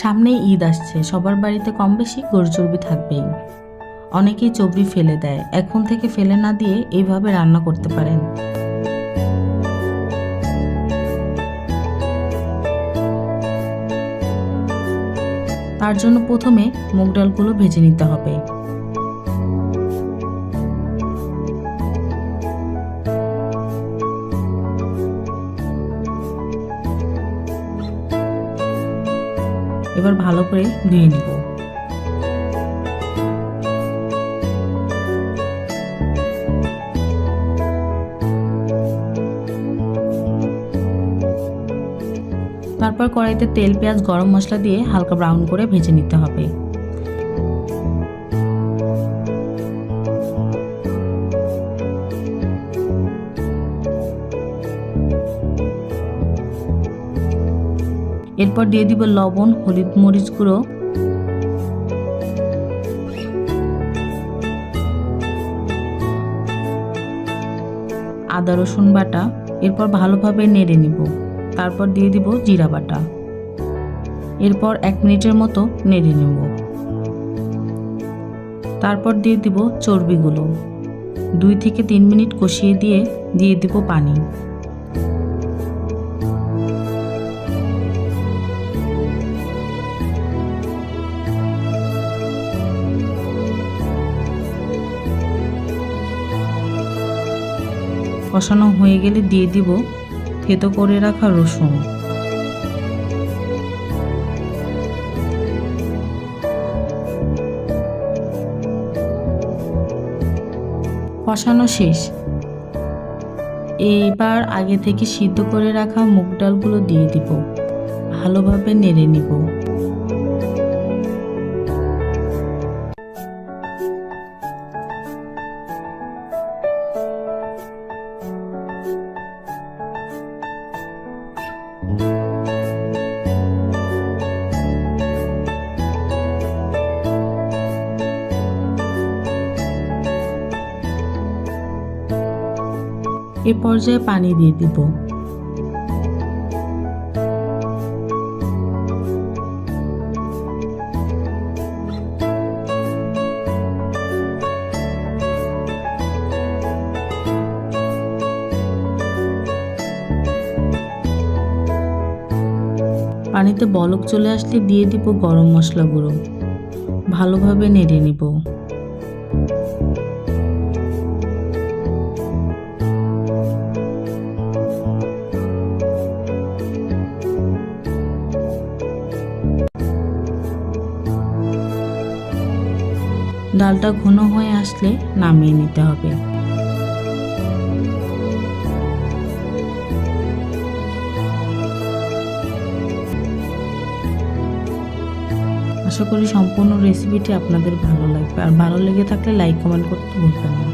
সামনেই ঈদ আসছে, সবার বাড়িতে কম বেশি গরু চর্বি থাকবেই। অনেকেই চর্বি ফেলে দেয়, এখন থেকে ফেলে না দিয়ে এইভাবে রান্না করতে পারেন। তার জন্য প্রথমে মুগ ডালগুলো ভেজে নিতে হবে। এবার ভালো করে ধুয়ে নিব। তারপর কড়াইতে তেল, পেঁয়াজ, গরম মশলা দিয়ে হালকা ব্রাউন করে ভেজে নিতে হবে। এরপর দিয়ে দিব লবণ, হলুদ মরিচ গুঁড়ো। আদা, রসুন বাটা, এরপর ভালোভাবে নেড়ে নিব। তারপর দিয়ে দিব জিরা বাটা। এরপর এক মিনিটের মতো নেড়ে নেব। তারপর দিয়ে দিব চর্বিগুলো। দুই থেকে তিন মিনিট কষিয়ে দিয়ে দিয়ে দিব পানি। কষানো হয়ে গেলে দিয়ে দিব থেতো করে রাখা রসুন। কষানো শেষ। এবার আগে থেকে সিদ্ধ করে রাখা মুগ ডালগুলো দিয়ে দিব। ভালোভাবে নেড়ে নিব। এ পর্যায়ে পানি দিয়ে দিব। পানিতে বলক চলে আসলে দিয়ে দিব গরম মশলা গুঁড়ো ভালোভাবে নেড়ে নিব। ডালটা ঘন হয়ে আসলে নামিয়ে নিতে হবে। আশা করি সম্পূর্ণ রেসিপিটি আপনাদের ভালো লাগবে। আর ভালো লেগে থাকলে লাইক কমেন্ট করতে ভুলবেন না।